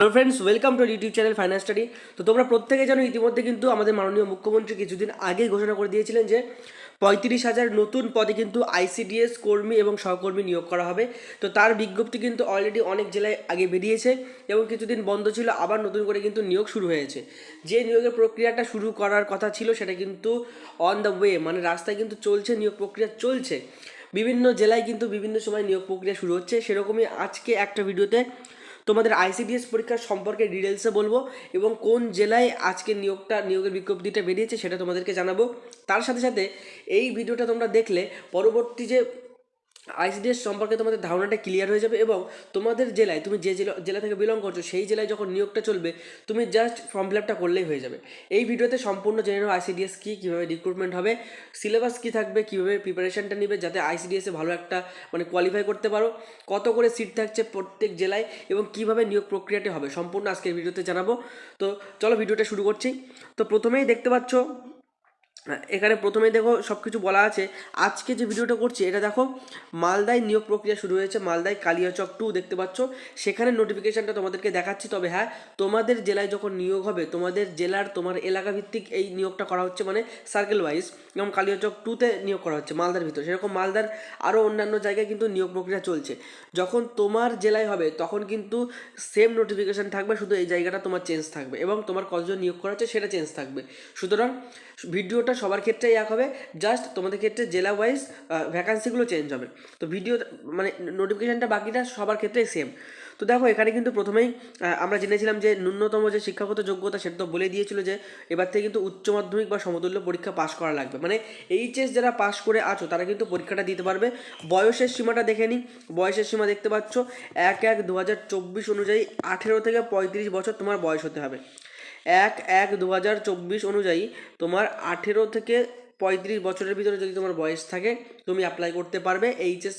Hello friends welcome to YouTube channel finance study তো তোমরা প্রত্যেকে জানো, ইতিমধ্যে কিন্তু আমাদের মাননীয় মুখ্যমন্ত্রী কিছুদিন আগেই ঘোষণা করে দিয়েছিলেন যে পঁয়ত্রিশ হাজার নতুন পদে কিন্তু আইসিডিএস কর্মী এবং সহকর্মী নিয়োগ করা হবে। তো তার বিজ্ঞপ্তি কিন্তু অলরেডি অনেক জেলায় আগে বেরিয়েছে এবং কিছুদিন বন্ধ ছিল, আবার নতুন করে কিন্তু নিয়োগ শুরু হয়েছে। যে নিয়োগের প্রক্রিয়াটা শুরু করার কথা ছিল, সেটা কিন্তু অন দ্য ওয়ে মানে রাস্তায় কিন্তু চলছে, নিয়োগ প্রক্রিয়া চলছে। বিভিন্ন জেলায় কিন্তু বিভিন্ন সময় নিয়োগ প্রক্রিয়া শুরু হচ্ছে। সেরকমই আজকে একটা ভিডিওতে তোমাদের আইসিডিএস পরীক্ষার সম্পর্কে ডিটেলসে বলব এবং কোন জেলায় আজকে নিয়োগটা, নিয়োগের বিজ্ঞপ্তিটা বেরিয়েছে সেটা তোমাদেরকে জানাব। তার সাথে সাথে এই ভিডিওটা তোমরা দেখলে পরবর্তী যে আইসিডিএস সম্পর্কে তোমাদের ধারণাটা ক্লিয়ার হয়ে যাবে এবং তোমাদের জেলায় তুমি যে জেলা জেলা থেকে বিলং করছ, সেই জেলায় যখন নিয়োগটা চলবে, তুমি জাস্ট ফর্ম ফিল আপটা করলেই হয়ে যাবে। এই ভিডিওতে সম্পূর্ণ জেনে নেব আইসিডিএস কী, কীভাবে রিক্রুটমেন্ট হবে সিলেবাস কী থাকবে, কীভাবে প্রিপারেশনটা নেবে যাতে আইসিডিএসে ভালো একটা মানে কোয়ালিফাই করতে পারো, কত করে সিট থাকছে প্রত্যেক জেলায় এবং কীভাবে নিয়োগ প্রক্রিয়াটি হবে, সম্পূর্ণ আজকের ভিডিওতে জানাব। তো চলো ভিডিওটা শুরু করছি। তো প্রথমেই দেখতে পাচ্ছ এখানে প্রথমে দেখো সব কিছু বলা আছে। আজকে যে ভিডিওটা করছি, এটা দেখো, মালদায় নিয়োগ প্রক্রিয়া শুরু হয়েছে, মালদায় কালিয়াচক টু দেখতে পাচ্ছ। সেখানে নোটিফিকেশানটা তোমাদেরকে দেখাচ্ছি, তবে হ্যাঁ তোমাদের জেলায় যখন নিয়োগ হবে, তোমাদের জেলার, তোমার এলাকা ভিত্তিক এই নিয়োগটা করা হচ্ছে মানে সার্কেল ওয়াইজ যেমন কালিয়াচক টুতে নিয়োগ করা হচ্ছে, মালদার ভিতর। সেরকম মালদার আরও অন্যান্য জায়গায় কিন্তু নিয়োগ প্রক্রিয়া চলছে। যখন তোমার জেলায় হবে, তখন কিন্তু সেম নোটিফিকেশান থাকবে, শুধু এই জায়গাটা তোমার চেঞ্জ থাকবে এবং তোমার কতজন নিয়োগ করা হচ্ছে, সেটা চেঞ্জ থাকবে। সুতরাং ভিডিওটা সবার ক্ষেত্রেই এক হবে। জাস্ট তোমাদের ক্ষেত্রে জেলা ওয়াইজ ভ্যাকান্সিগুলো চেঞ্জ হবে। তো ভিডিও মানে নোটিফিকেশানটা বাকিটা সবার ক্ষেত্রেই সেম তো দেখো, এখানে কিন্তু প্রথমেই আমরা জেনেছিলাম যে ন্যূনতম যে শিক্ষাগত যোগ্যতা, সেটা তো বলে দিয়েছিল যে এবার থেকে কিন্তু উচ্চ মাধ্যমিক বা সমতুল্য পরীক্ষা পাশ করা লাগবে। মানে এইচএস যারা পাশ করে আছো, তারা কিন্তু পরীক্ষাটা দিতে পারবে। বয়সের সীমাটা দেখে নিই বয়সের সীমা দেখতে পাচ্ছ, এক এক দু অনুযায়ী আঠেরো থেকে পঁয়ত্রিশ বছর তোমার বয়স হতে হবে। এক এক দু হাজার চব্বিশ অনুযায়ী তোমার আঠেরো থেকে পঁয়ত্রিশ বছরের ভিতরে যদি তোমার বয়স থাকে, তুমি অ্যাপ্লাই করতে পারবে এইচএস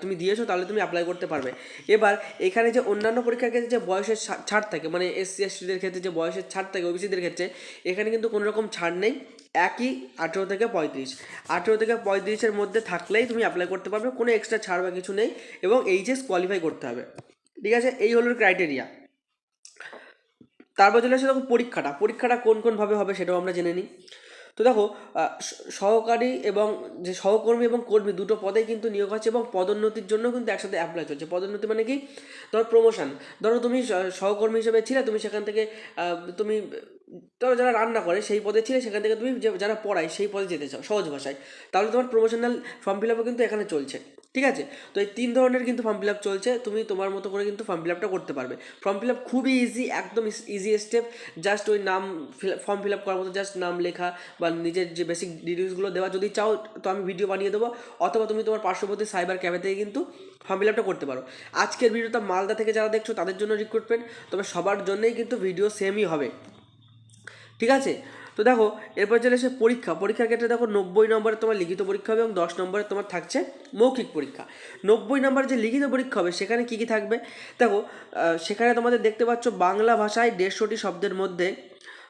তুমি দিয়েছ, তাহলে তুমি অ্যাপ্লাই করতে পারবে। এবার এখানে যে অন্যান্য পরীক্ষার ক্ষেত্রে যে বয়সের ছাড় থাকে মানে এসসি এসটিদের ক্ষেত্রে যে বয়সের ছাড় থাকে ওবিসিদের ক্ষেত্রে, এখানে কিন্তু কোনো রকম ছাড় নেই, একই আঠেরো থেকে পঁয়ত্রিশ। আঠেরো থেকে পঁয়ত্রিশের মধ্যে থাকলেই তুমি অ্যাপ্লাই করতে পারবে, কোনো এক্সট্রা ছাড় বা কিছু নেই, এবং এইচএস কোয়ালিফাই করতে হবে। ঠিক আছে? এই হলো ক্রাইটেরিয়া তারপর চলে আসে দেখো পরীক্ষাটা। পরীক্ষাটা কোন কোনভাবে হবে সেটাও আমরা জেনে নিই। তো দেখো সহকারী এবং যে সহকর্মী এবং কর্মী দুটো পদেই কিন্তু নিয়োগ আছে এবং পদোন্নতির জন্য কিন্তু একসাথে অ্যাপ্লাই চলছে। পদোন্নতি মানে কি? ধরো প্রমোশন ধরো তুমি সহকর্মী হিসেবে ছিলে, তুমি সেখান থেকে তুমি, ধরো যারা রান্না করে সেই পদে ছিলে, সেখান থেকে তুমি যারা পড়ায় সেই পদে যেতে চাও, সহজ ভাষায়। তাহলে তোমার প্রমোশনাল ফর্ম ফিল আপও কিন্তু এখানে চলছে। ঠিক আছে? তো এই তিন ধরনের কিন্তু ফর্ম ফিল আপ চলছে। তুমি তোমার মতো করে কিন্তু ফর্ম ফিল আপটা করতে পারবে। ফর্ম ফিল আপ খুবই ইজি একদম ইজি স্টেপ জাস্ট ওই নাম ফর্ম ফিল আপ করার মতো জাস্ট নাম লেখা বা নিজের যে বেসিক ডিটেলসগুলো দেওয়া। যদি চাও তো আমি ভিডিও বানিয়ে দেবো। অথবা তুমি তোমার পার্শ্ববর্তী সাইবার ক্যাফে থেকে কিন্তু ফর্ম ফিল আপটা করতে পারো। আজকের ভিডিওটা মালদা থেকে যারা দেখছ, তাদের জন্য রিক্রুটমেন্ট তবে সবার জন্যই কিন্তু ভিডিও সেমই হবে। ঠিক আছে? তো দেখো, এরপর চলে এসে পরীক্ষা। পরীক্ষার ক্ষেত্রে দেখো নব্বই নম্বরে তোমার লিখিত পরীক্ষা হবে এবং দশ নম্বরে তোমার থাকছে মৌখিক পরীক্ষা। নব্বই নম্বর যে লিখিত পরীক্ষা হবে, সেখানে কী কী থাকবে? দেখো সেখানে তোমাদের দেখতে পাচ্ছ বাংলা ভাষায় দেড়শোটি শব্দের মধ্যে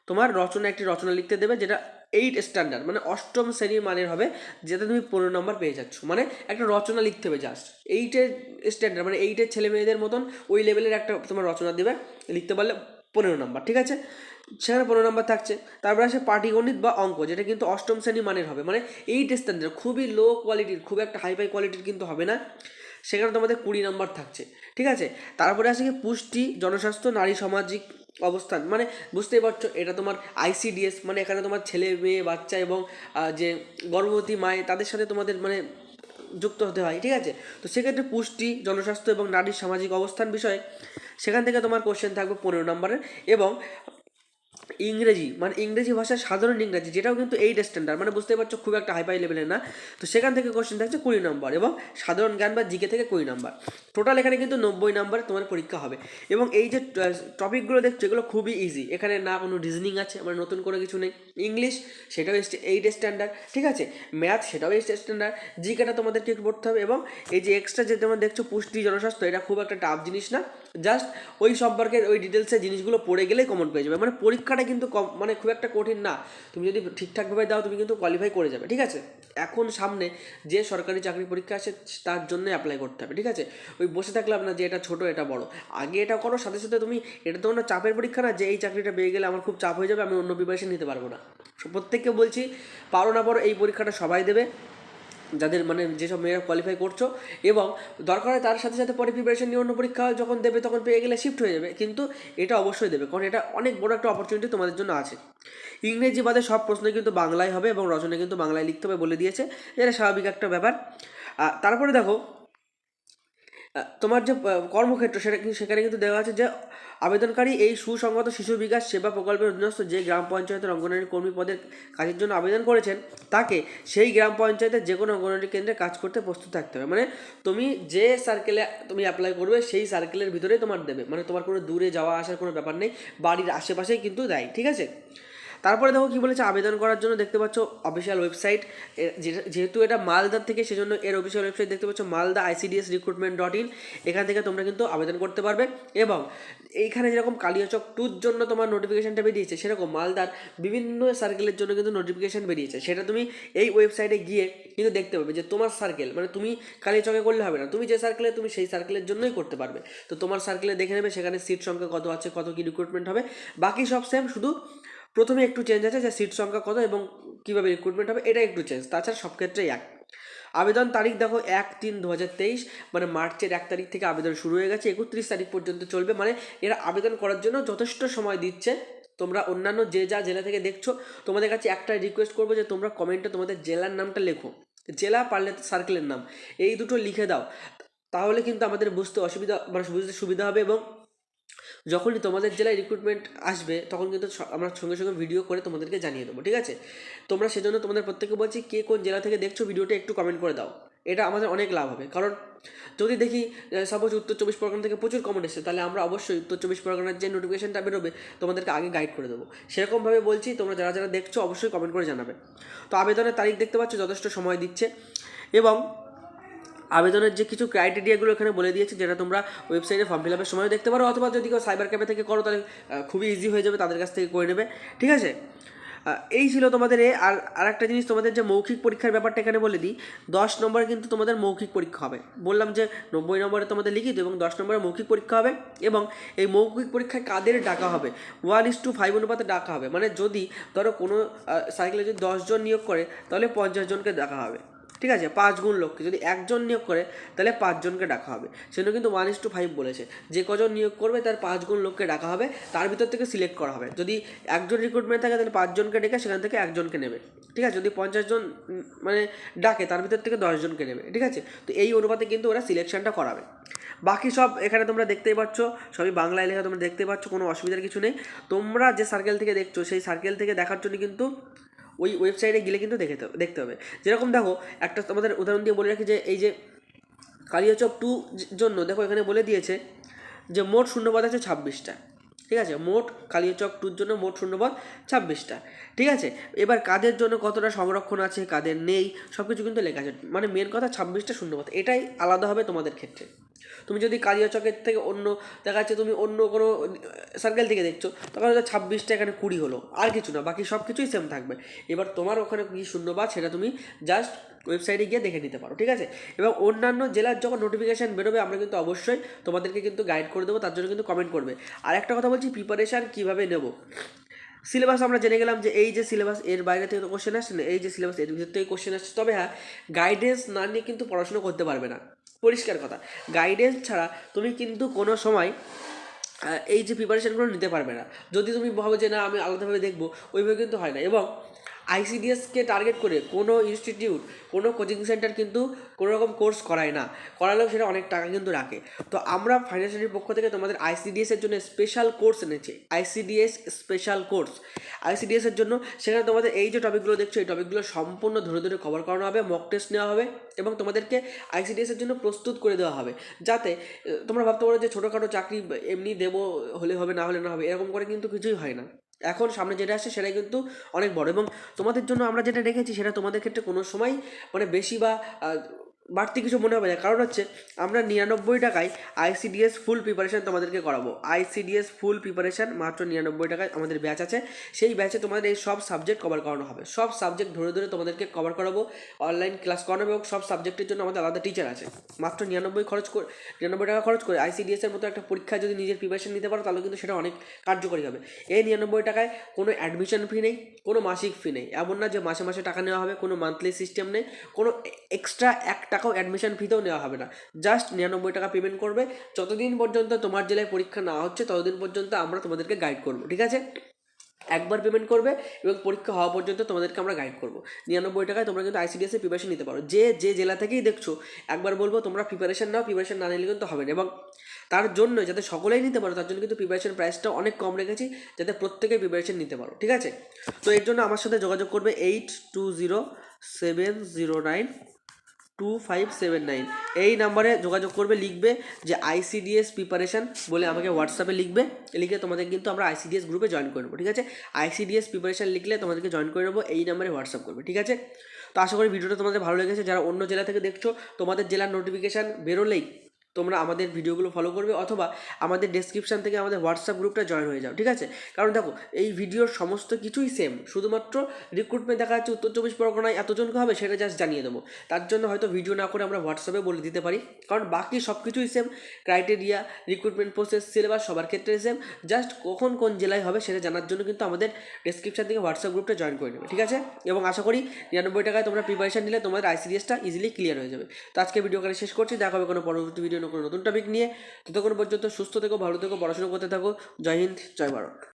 তোমার রচনা, একটি রচনা লিখতে দেবে, যেটা এইট স্ট্যান্ডার্ড মানে অষ্টম শ্রেণির মানের হবে, যেটা তুমি পনেরো নম্বর পেয়ে যাচ্ছ। মানে একটা রচনা লিখতে হবে জাস্ট এইটের স্ট্যান্ডার্ড মানে এইটের ছেলে মেয়েদের মতন ওই লেভেলের একটা তোমার রচনা দেবে, লিখতে পারলে পনেরো নম্বর, ঠিক আছে? সেখানে পনেরো নম্বর থাকছে। তারপরে আসে পাটিগণিত বা অঙ্ক, যেটা কিন্তু অষ্টম শ্রেণি মানের হবে। মানে এইট স্ট্যান্ডার্ড খুবই লো কোয়ালিটির খুব একটা হাই ফাই কোয়ালিটির কিন্তু হবে না। সেখানে তোমাদের কুড়ি নম্বর থাকছে, ঠিক আছে? তারপরে আসে কি পুষ্টি, জনস্বাস্থ্য, নারী সামাজিক অবস্থান। মানে বুঝতেই পারছ, এটা তোমার আইসিডিএস মানে এখানে তোমার ছেলে, মেয়ে, বাচ্চা এবং যে গর্ভবতী মায়ে তাদের সাথে তোমাদের মানে যুক্ত হতে হয়, ঠিক আছে? তো সেক্ষেত্রে পুষ্টি, জনস্বাস্থ্য এবং নারীর সামাজিক অবস্থান বিষয়ে সেখান থেকে তোমার কোশ্চেন থাকবে পনেরো নম্বরের এবং ইংরেজি মানে ইংরেজি ভাষার সাধারণ ইংরেজি, যেটাও কিন্তু এইট স্ট্যান্ডার্ড মানে বুঝতে পারছ খুব একটা হাইফাই লেভেলের না। তো সেখান থেকে কোশ্চেন থাকছে কুড়ি নম্বর এবং সাধারণ জ্ঞান বা জিকে থেকে কুড়ি নম্বর টোটাল এখানে কিন্তু নব্বই নম্বরে তোমার পরীক্ষা হবে। এবং এই যে টপিকগুলো দেখছ, এগুলো খুবই ইজি এখানে না কোনো রিজনিং আছে মানে নতুন কোনো কিছু নেই। ইংলিশ সেটাও এইট স্ট্যান্ডার্ড ঠিক আছে? ম্যাথ সেটাও এইট স্ট্যান্ডার্ড জিকেটা তোমাদেরকে পড়তে হবে এবং এই যে এক্সট্রা যে তোমার দেখছ পুষ্টি, জনস্বাস্থ্য, এটা খুব একটা টাফ জিনিস না। জাস্ট ওই সম্পর্কের ওই ডিটেলসের জিনিসগুলো পড়ে গেলেই কমন পেয়ে যাবে। মানে পরীক্ষাটা কিন্তু কম মানে খুব একটা কঠিন না। তুমি যদি ঠিকঠাকভাবে দাও, তুমি কিন্তু কোয়ালিফাই করে যাবে, ঠিক আছে? এখন সামনে যে সরকারি চাকরি পরীক্ষা আসে, তার জন্য অ্যাপ্লাই করতে হবে, ঠিক আছে? ওই বসে থাকলাম না যে এটা ছোট, এটা বড়। আগে এটা করো, সাথে সাথে তুমি, এটা তো কোনো চাপের পরীক্ষা না, যে এই চাকরিটা পেয়ে গেলে আমার খুব চাপ হয়ে যাবে, আমি অন্য প্রিপারেশন নিতে পারব না। প্রত্যেককে বলছি, পারো না পারো, এই পরীক্ষাটা সবাই দেবে। যাদের মানে যেসব মেয়েরা কোয়ালিফাই করছ এবং দরকার হয় তার সাথে সাথে পরে প্রিপারেশন নিয়ে অন্য পরীক্ষা যখন দেবে তখন পেয়ে গেলে শিফট হয়ে যাবে। কিন্তু এটা অবশ্যই দেবে কারণ এটা অনেক বড় একটা অপরচুনিটি তোমাদের জন্য আছে। ইংরেজি বাদে সব প্রশ্ন কিন্তু বাংলায় হবে এবং রচনা কিন্তু বাংলায় লিখতে হবে বলে দিয়েছে। এটা স্বাভাবিক একটা ব্যাপার। তারপরে দেখো তোমার যে কর্মক্ষেত্র, সেটা সেখানে কিন্তু দেওয়া আছে যে, আবেদনকারী এই সুসংগত শিশু বিকাশ সেবা প্রকল্পের অধীনস্থ যে গ্রাম পঞ্চায়েতের অঙ্গনওয়াড়ি কর্মী পদের কাজের জন্য আবেদন করেছেন, তাকে সেই গ্রাম পঞ্চায়েতের যে কোনো অঙ্গনওয়াড়ি কেন্দ্রে কাজ করতে প্রস্তুত থাকতে হবে। মানে তুমি যে সার্কেলে তুমি অ্যাপ্লাই করবে, সেই সার্কেলের ভিতরেই তোমার দেবে। মানে তোমার কোনো দূরে যাওয়া আসার কোনো ব্যাপার নেই, বাড়ির আশেপাশেই কিন্তু দেয়, ঠিক আছে? তারপরে দেখো কি বলেছে, আবেদন করার জন্য দেখতে পাচ্ছ অফিসিয়াল ওয়েবসাইট যেহেতু এটা মালদার থেকে, সেজন্য এর অফিসিয়াল ওয়েবসাইট দেখতে পাচ্ছ Malda ICDS recruitment dot in এখান থেকে তোমরা কিন্তু আবেদন করতে পারবে। এবং এইখানে যেরকম কালিয়াচক টুর জন্য তোমার নোটিফিকেশনটা বেরিয়েছে, সেরকম মালদার বিভিন্ন সার্কেলের জন্য কিন্তু নোটিফিকেশন বেরিয়েছে। সেটা তুমি এই ওয়েবসাইটে গিয়ে কিন্তু দেখতে পাবে যে তোমার সার্কেল মানে তুমি কালিয়াচকে করলে হবে না, তুমি যে সার্কেলে তুমি সেই সার্কেলের জন্যই করতে পারবে। তো তোমার সার্কেলে দেখে নেবে, সেখানে সিট সংখ্যা কত আছে, কত কি রিক্রুটমেন্ট হবে, বাকি সব সেম শুধু প্রথমে একটু চেঞ্জ আছে যে সিট সংখ্যা কত এবং কীভাবে রিক্রুটমেন্ট হবে এটা একটু চেঞ্জ তাছাড়া সব ক্ষেত্রেই এক। আবেদন তারিখ দেখো, এক তিন দু মানে মার্চের এক তারিখ থেকে আবেদন শুরু হয়ে গেছে, একত্রিশ তারিখ পর্যন্ত চলবে মানে এরা আবেদন করার জন্য যথেষ্ট সময় দিচ্ছে। তোমরা অন্যান্য যে যা জেলা থেকে দেখছ, তোমাদের কাছে একটা রিকোয়েস্ট করব যে তোমরা কমেন্টে তোমাদের জেলার নামটা লেখো। জেলা পারলে সার্কেলের নাম। এই দুটো লিখে দাও। তাহলে কিন্তু আমাদের বুঝতে অসুবিধা মানে বুঝতে সুবিধা হবে এবং যখনই তোমাদের জেলায় রিক্রুটমেন্ট আসবে, তখন কিন্তু আমরা সঙ্গে সঙ্গে ভিডিও করে তোমাদেরকে জানিয়ে দেবো, ঠিক আছে? তোমরা সেজন্য তোমাদের প্রত্যেককে বলছি, কে কোন জেলা থেকে দেখছ ভিডিওটা একটু কমেন্ট করে দাও। এটা আমাদের অনেক লাভ হবে। কারণ যদি দেখি সাপোজ উত্তর চব্বিশ পরগনা থেকে প্রচুর কমেন্ট এসেছে, তাহলে আমরা অবশ্যই উত্তর চব্বিশ পরগনার যে নোটিফিকেশনটা বেরোবে, তোমাদেরকে আগে গাইড করে দেবো। সেরকমভাবে বলছি, তোমরা যারা যারা দেখছ, অবশ্যই কমেন্ট করে জানাবে। তো আবেদনের তারিখ দেখতে পাচ্ছ, যথেষ্ট সময় দিচ্ছে। এবং আবেদনের যে কিছু ক্রাইটেরিয়াগুলো এখানে বলে দিয়েছে, যেটা তোমরা ওয়েবসাইটে ফর্ম ফিল আপের সময় দেখতে পারো, অথবা যদি কেউ সাইবার ক্যাফে থেকে করো, তাহলে খুবই ইজি হয়ে যাবে, তাদের কাছ থেকে করে নেবে। ঠিক আছে? এই ছিল তোমাদের এ, আর আর একটা জিনিস তোমাদের যে মৌখিক পরীক্ষার ব্যাপারটা এখানে বলে দিই, দশ নম্বরে কিন্তু তোমাদের মৌখিক পরীক্ষা হবে। বললাম যে নব্বই নম্বরে তোমাদের লিখিত এবং দশ নম্বরে মৌখিক পরীক্ষা হবে, এবং এই মৌখিক পরীক্ষায় কাদের ডাকা হবে? ওয়ান ইস টু ফাইভ অনুপাতে ডাকা হবে। মানে যদি ধরো কোনো সাইকেলে যদি দশজন নিয়োগ করে, তাহলে পঞ্চাশ জনকে ডাকা হবে। ঠিক আছে? পাঁচ গুণ লোককে যদি একজন নিয়োগ করে, তাহলে পাঁচজনকে ডাকা হবে। সেজন্য কিন্তু ওয়ান ইস টু ফাইভ বলেছে। যে কজন নিয়োগ করবে, তার পাঁচ গুণ লোককে ডাকা হবে। তার ভিতর থেকে সিলেক্ট করা হবে। যদি একজন রিক্রুটমেন্ট থাকে, তাহলে পাঁচজনকে ডেকে সেখান থেকে একজনকে নেবে। ঠিক আছে? যদি পঞ্চাশ জন মানে ডাকে, তার ভিতর থেকে দশজনকে নেবে। ঠিক আছে? তো এই অনুপাতে কিন্তু ওরা সিলেকশনটা করাবে। বাকি সব এখানে তোমরা দেখতেই পাচ্ছ, সবই বাংলায় লেখা তোমরা দেখতে পাচ্ছ, কোনো অসুবিধার কিছু নেই। তোমরা যে সার্কেল থেকে দেখছ, সেই সার্কেল থেকে দেখার জন্য কিন্তু ওই ওয়েবসাইটে গেলে কিন্তু দেখে দেখতে হবে। যেরকম দেখো, একটা তোমাদের উদাহরণ দিয়ে বলে রাখি যে, এই যে কালিয়াচক টু জন্য দেখো এখানে বলে দিয়েছে যে, মোট শূন্যপদ আছে ছাব্বিশটা। ঠিক আছে? মোট কালিয়াচক টুর জন্য মোট শূন্যপদ ছাব্বিশটা। ঠিক আছে? এবার কাদের জন্য কতটা সংরক্ষণ আছে, কাদের নেই সব কিছু কিন্তু লেখা আছে। মানে মেন কথা ছাব্বিশটা শূন্যপদ। এটাই আলাদা হবে তোমাদের ক্ষেত্রে। তুমি যদি কালিয়াচকের থেকে অন্য, দেখা যাচ্ছে তুমি অন্য কোনো সার্কেল থেকে দেখছ, তখন হয়তো ছাব্বিশটা এখানে কুড়ি হলো, আর কিছু না, বাকি সব কিছুই সেম থাকবে। এবার তোমার ওখানে কী শূন্য বা সেটা তুমি জাস্ট ওয়েবসাইটে গিয়ে দেখে নিতে পারো, ঠিক আছে? এবং অন্যান্য জেলার যখন নোটিফিকেশান বেরোবে, আমরা কিন্তু অবশ্যই তোমাদেরকে কিন্তু গাইড করে দেবো, তার জন্য কিন্তু কমেন্ট করবে। আর একটা কথা বলছি প্রিপারেশান কীভাবে নেব? সিলেবাস আমরা জেনে গেলাম যে এই যে সিলেবাস এর বাইরে থেকে তো কোশ্চেন আসছে না, এই যে সিলেবাস এর ভিতর থেকে কোশ্চেন আসছে, তবে হ্যাঁ গাইডেন্স না নিয়ে কিন্তু পড়াশোনা করতে পারবে না। পরিষ্কার কথা। গাইডেন্স ছাড়া তুমি কিন্তু কোনো সময় এই যে প্রিপারেশানগুলো নিতে পারবে না। যদি তুমি ভাবো যে না, আমি আলাদাভাবে দেখব, ওইভাবে কিন্তু হয় না। এবং আইসিডিএসকে টার্গেট করে কোনো ইনস্টিটিউট কোনো কোচিং সেন্টার কিন্তু কোনো রকম কোর্স করায় না। করালেও সেটা অনেক টাকা কিন্তু রাখে। তো আমরা ফাইন্যান্সিয়ালের পক্ষ থেকে তোমাদের আইসিডিএস এর জন্য স্পেশাল কোর্স এনেছি। আইসিডিএস স্পেশাল কোর্স আইসিডিএস এর জন্য সেখানে তোমাদের এই যে টপিকগুলো দেখছ, এই টপিকগুলো সম্পূর্ণ ধরে ধরে কভার করানো হবে মক টেস্ট নেওয়া হবে এবং তোমাদেরকে আইসিডিএস এর জন্য প্রস্তুত করে দেওয়া হবে। যাতে তোমরা ভাবতে পারো যে ছোটোখাটো চাকরি এমনি দেবো হলে হবে, না হলে না হবে, এরকম করে কিন্তু কিছুই হয় না। এখন সামনে যেটা আসছে সেটাই কিন্তু অনেক বড় এবং তোমাদের জন্য আমরা যেটা রেখেছি সেটা তোমাদের ক্ষেত্রে কোনো সময় মানে বেশি বা বাড়তি কিছু মনে হবে না। কারণ হচ্ছে, আমরা নিরানব্বই টাকায় আইসিডিএস ফুল প্রিপারেশান তোমাদেরকে করাবো। আইসিডিএস ফুল প্রিপারেশান মাত্র নিরানব্বই টাকায় আমাদের ব্যাচ আছে। সেই ব্যাচে তোমাদের এই সব সাবজেক্ট কভার করানো হবে। সব সাবজেক্ট ধরে ধরে তোমাদেরকে কভার করাবো। অনলাইন ক্লাস করানো এবং সব সাবজেক্টের জন্য আমাদের আলাদা টিচার আছে। মাত্র নিরানব্বই খরচ করে নিরানব্বই টাকা খরচ করে আইসিডিএসের মতো একটা পরীক্ষা যদি নিজের প্রিপারেশন নিতে পারো, তাহলে কিন্তু সেটা অনেক কার্যকরী হবে। এই নিরানব্বই টাকায় কোনো অ্যাডমিশন ফি নেই, কোনো মাসিক ফি নেই। এমন না যে মাসে মাসে টাকা নেওয়া হবে, কোনো মান্থলি সিস্টেম নেই, কোনো এক্সট্রা এক টাকাও অ্যাডমিশন ফিতেও নেওয়া হবে না। জাস্ট নিরানব্বই টাকা পেমেন্ট করবে। যতদিন পর্যন্ত তোমার জেলায় পরীক্ষা না হচ্ছে, ততদিন পর্যন্ত আমরা তোমাদেরকে গাইড করব, ঠিক আছে? একবার পেমেন্ট করবে এবং পরীক্ষা হওয়া পর্যন্ত তোমাদেরকে আমরা গাইড করব। নিরানব্বই টাকায় তোমরা কিন্তু আইসিডিএস প্রিপারেশন নিতে পারো। যে যে জেলা থেকেই দেখছ, একবার বলব তোমরা প্রিপারেশন নাও প্রিপারেশন না নিলে কিন্তু হবে না। এবং তার জন্য যাতে সকলেই নিতে পারো, তার জন্য কিন্তু প্রিপারেশন প্রাইসটা অনেক কম রেখেছি, যাতে প্রত্যেকে প্রিপারেশন নিতে পারো, ঠিক আছে? তো এর জন্য আমার সাথে যোগাযোগ করবে eight two zero seven zero nine two five seven nine এই নাম্বারে যোগাযোগ করবে, লিখবে যে আইসিডিএস প্রিপারেশন বলে আমাকে হোয়াটসঅ্যাপে লিখবে। লিখে তোমাদের কিন্তু আমরা আইসিডিএস গ্রুপে জয়েন করে নেব, ঠিক আছে? আইসিডিএস প্রিপারেশন লিখলে তোমাদেরকে জয়েন করে নেব, এই নাম্বারে হোয়াটসঅ্যাপ করবে, ঠিক আছে? তো আশা করি ভিডিওটা তোমাদের ভালো লেগেছে। যারা অন্য জেলা থেকে দেখছ, তোমাদের জেলার নোটিফিকেশান বেরোলেই তোমরা আমাদের ভিডিওগুলো ফলো করবে অথবা আমাদের ডেসক্রিপশন থেকে আমাদের হোয়াটসঅ্যাপ গ্রুপটা জয়েন হয়ে যাও, ঠিক আছে? কারণ দেখো, এই ভিডিওর সমস্ত কিছুই সেম শুধুমাত্র রিক্রুটমেন্ট দেখা যাচ্ছে উত্তর চব্বিশ পরগনায় এতজনকে হবে সেটা জাস্ট জানিয়ে দেবো। তার জন্য হয়তো ভিডিও না করে আমরা হোয়াটসঅ্যাপে বলে দিতে পারি, কারণ বাকি সব কিছুই same criteria recruitment process syllabus সবার ক্ষেত্রে সেম জাস্ট কখন কোন জেলায় হবে সেটা জানার জন্য কিন্তু আমাদের ডেসক্রিপশন থেকে হোয়াটসঅ্যাপ গ্রুপটা জয়েন করে নেবে, ঠিক আছে? এবং আশা করি নিরানব্বই টাকায় তোমরা প্রিপারেশন নিলে তোমাদের আইসিডিএসটা ইজিলি ক্লিয়ার হয়ে যাবে। তো আজকে ভিডিও করে শেষ করছি, দেখা হবে কোনো পরবর্তী ভিডিও কোনো নতুন টপিক নিয়ে, ততক্ষণ পর্যন্ত সুস্থ থেকো, ভালো থেকো, পড়াশোনা করতে থাকো। জয় হিন্দ, জয় ভারত।